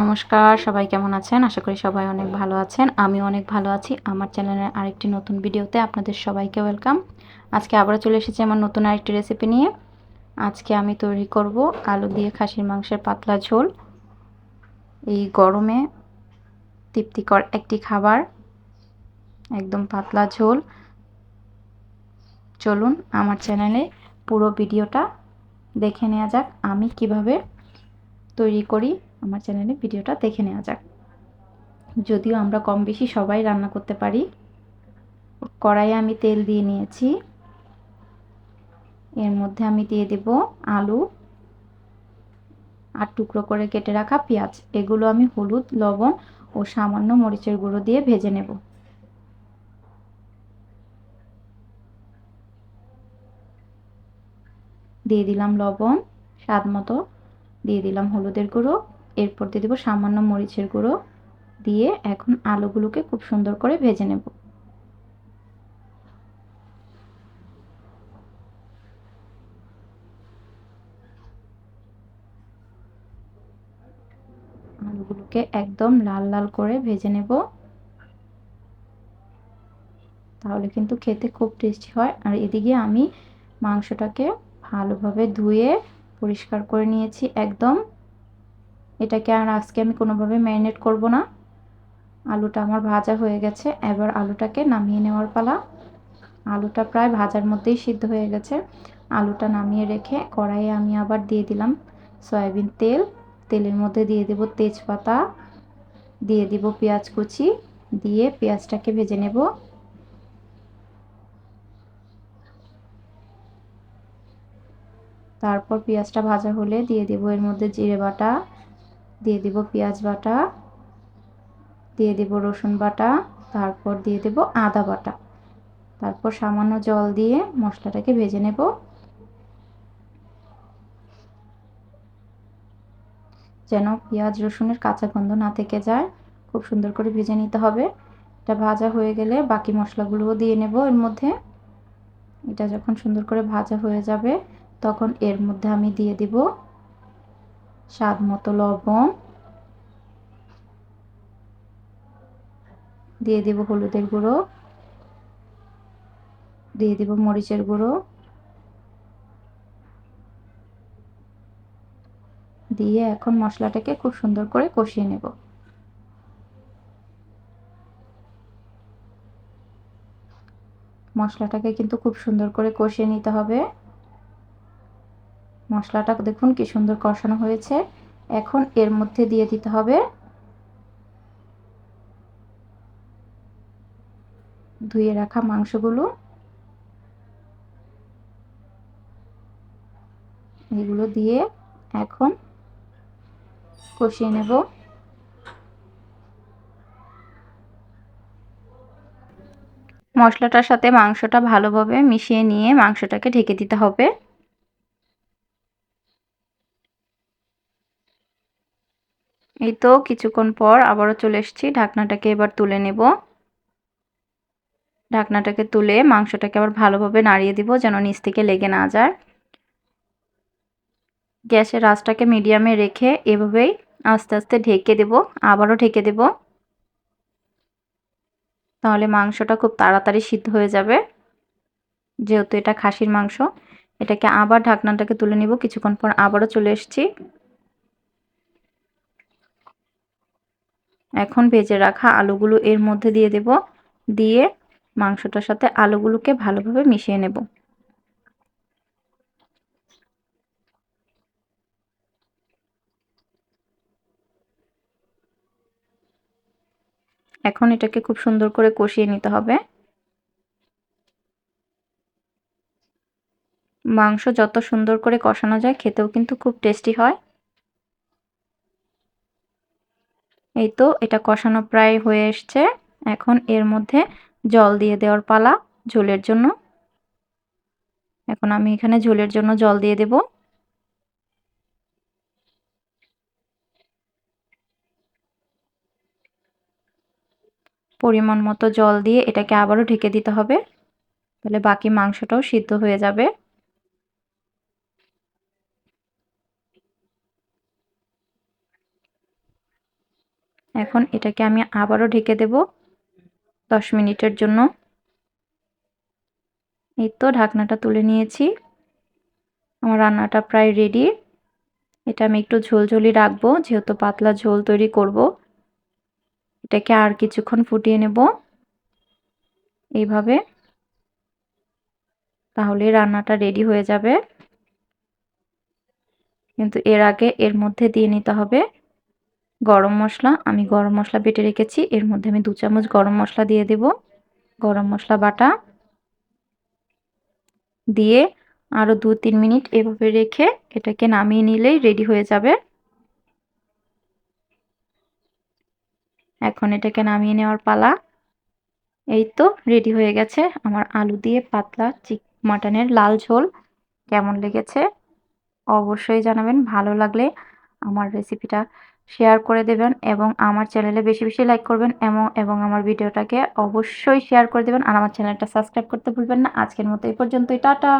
নমস্কার, সবাই কেমন আছেন? আশা করি সবাই অনেক ভালো আছেন। আমি অনেক ভালো আছি। আমার চ্যানেলের আরেকটি নতুন ভিডিওতে আপনাদের সবাইকে ওয়েলকাম। আজকে আবারও চলে এসেছি আমার নতুন আরেকটি রেসিপি নিয়ে। আজকে আমি তৈরি করব আলু দিয়ে খাসির মাংসের পাতলা ঝোল। এই গরমে তৃপ্তিকর একটি খাবার। একদম পাতলা ঝোল। চলুন আমার চ্যানেলে পুরো ভিডিওটা দেখে নেওয়া যাক আমি কীভাবে তৈরি করি আমার চ্যানেলে ভিডিওটা দেখে নেওয়া যাক। যদিও আমরা কম বেশি সবাই রান্না করতে পারি। কড়াইয়ে আমি তেল দিয়ে নিয়েছি। এর মধ্যে আমি দিয়ে দেব আলু আর টুকরো করে কেটে রাখা পেঁয়াজ। এগুলো আমি হলুদ, লবণ ও সামান্য মরিচের গুঁড়ো দিয়ে ভেজে নেব। দিয়ে দিলাম লবণ, স্বাদ মতো। দিয়ে দিলাম হলুদের গুঁড়ো। এরপর দিয়ে দেবো সামান্য মরিচের গুঁড়ো দিয়ে এখন আলুগুলোকে খুব সুন্দর করে ভেজে নেব। আলুগুলোকে একদম লাল লাল করে ভেজে নেব। তাহলে কিন্তু খেতে খুব টেস্টি হয়। আর এদিকে আমি মাংসটাকে ভালোভাবে ধুয়ে পরিষ্কার করে নিয়েছি একদম। এটাকে আর আজকে আমি কোনোভাবে ম্যারিনেট করব না। আলুটা আমার ভাজা হয়ে গেছে। এবার আলুটাকে নামিয়ে নেওয়ার পালা। আলুটা প্রায় ভাজার মধ্যেই সিদ্ধ হয়ে গেছে। আলুটা নামিয়ে রেখে কড়াইয়ে আমি আবার দিয়ে দিলাম সয়াবিন তেল। তেলের মধ্যে দিয়ে দেব তেজপাতা, দিয়ে দিব পেঁয়াজ কুচি, দিয়ে পেঁয়াজটাকে ভেজে নেব। তারপর পেঁয়াজটা ভাজা হলে দিয়ে দেব এর মধ্যে জিরে বাটা দিয়ে দিব পেঁয়াজ বাটা, দিয়ে দেব রসুন বাটা, তারপর দিয়ে দেব আদা বাটা। তারপর সামান্য জল দিয়ে মশলাটাকে ভেজে নেব। যেন পেঁয়াজ, রসুনের কাঁচা গন্ধ না থেকে যায়, খুব সুন্দর করে ভেজে নিতে হবে। এটা ভাজা হয়ে গেলে বাকি মশলাগুলোও দিয়ে নেব এর মধ্যে। এটা যখন সুন্দর করে ভাজা হয়ে যাবে, তখন এর মধ্যে আমি দিয়ে দিব স্বাদ মতো লবণ। দিয়ে দেব হলুদের গুঁড়ো। দিয়ে দেব মরিচের গুঁড়ো। দিয়ে এখন মশলাটাকে খুব সুন্দর করে কষিয়ে নেব। মশলাটাকে কিন্তু খুব সুন্দর করে কষিয়ে নিতে হবে। মশলাটা দেখুন কি সুন্দর কষানো হয়েছে। এখন এর মধ্যে দিয়ে দিতে হবে ধুয়ে রাখা মাংসগুলো। এগুলো দিয়ে এখন কষিয়ে নেব। মশলাটার সাথে মাংসটা ভালোভাবে মিশিয়ে নিয়ে মাংসটাকে ঢেকে দিতে হবে। এই তো কিছুক্ষণ পর আবারও চলে এসেছি। ঢাকনাটাকে এবার তুলে নেব। ঢাকনাটাকে তুলে মাংসটাকে আবার ভালোভাবে নাড়িয়ে দিব যেন নিচ থেকে লেগে না যায়। গ্যাসের আঁচটাকে মিডিয়ামে রেখে এভাবেই আস্তে আস্তে ঢেকে দেব। আবারও ঢেকে দেব। তাহলে মাংসটা খুব তাড়াতাড়ি সিদ্ধ হয়ে যাবে। যেহেতু এটা খাসির মাংস, এটাকে আবার ঢাকনাটাকে তুলে নিব। কিছুক্ষণ পর আবারও চলে এসেছি। এখন ভেজে রাখা আলুগুলো এর মধ্যে দিয়ে দেব। দিয়ে মাংসটার সাথে আলুগুলোকে ভালোভাবে মিশিয়ে নেব। এখন এটাকে খুব সুন্দর করে কষিয়ে নিতে হবে। মাংস যত সুন্দর করে কষানো যায়, খেতেও কিন্তু খুব টেস্টি হয়। এই তো এটা কষানো প্রায় হয়ে এসছে। এখন এর মধ্যে জল দিয়ে দেওয়ার পালা ঝোলের জন্য। এখন আমি এখানে ঝোলের জন্য জল দিয়ে দেব। পরিমাণ মতো জল দিয়ে এটাকে আবারও ঢেকে দিতে হবে। তাহলে বাকি মাংসটাও সিদ্ধ হয়ে যাবে। এখন এটাকে আমি আবারও ঢেকে দেব দশ মিনিটের জন্য। এই তো ঢাকনাটা তুলে নিয়েছি। আমার রান্নাটা প্রায় রেডি এটা আমি একটু ঝোলঝোলি রাখব, যেহেতু পাতলা ঝোল তৈরি করব। এটাকে আর কিছুক্ষণ ফুটিয়ে নেব। এইভাবে। তাহলে রান্নাটা রেডি হয়ে যাবে। কিন্তু এর আগে এর মধ্যে দিয়ে নিতে হবে। গরম মশলা, আমি গরম মশলা বেটে রেখেছি। এর মধ্যে আমি দু চামচ গরম মশলা দিয়ে দেব। গরম মশলা বাটা দিয়ে আরও দু তিন মিনিট এভাবে রেখে এটাকে নামিয়ে নিলেই রেডি হয়ে যাবে। এখন এটাকে নামিয়ে নেওয়ার পালা। এই তো রেডি হয়ে গেছে আমার আলু দিয়ে পাতলা চিক মাটনের লাল ঝোল। কেমন লেগেছে? অবশ্যই জানাবেন। ভালো লাগলে আমার রেসিপিটা শেয়ার করে দেবেন এবং আমার চ্যানেলে বেশি বেশি লাইক করবেন এবং এবং আমার ভিডিওটাকে অবশ্যই শেয়ার করে দেবেন। আর আমার চ্যানেলটা সাবস্ক্রাইব করতে ভুলবেন না। আজকের মতো এই পর্যন্তই। টাটা!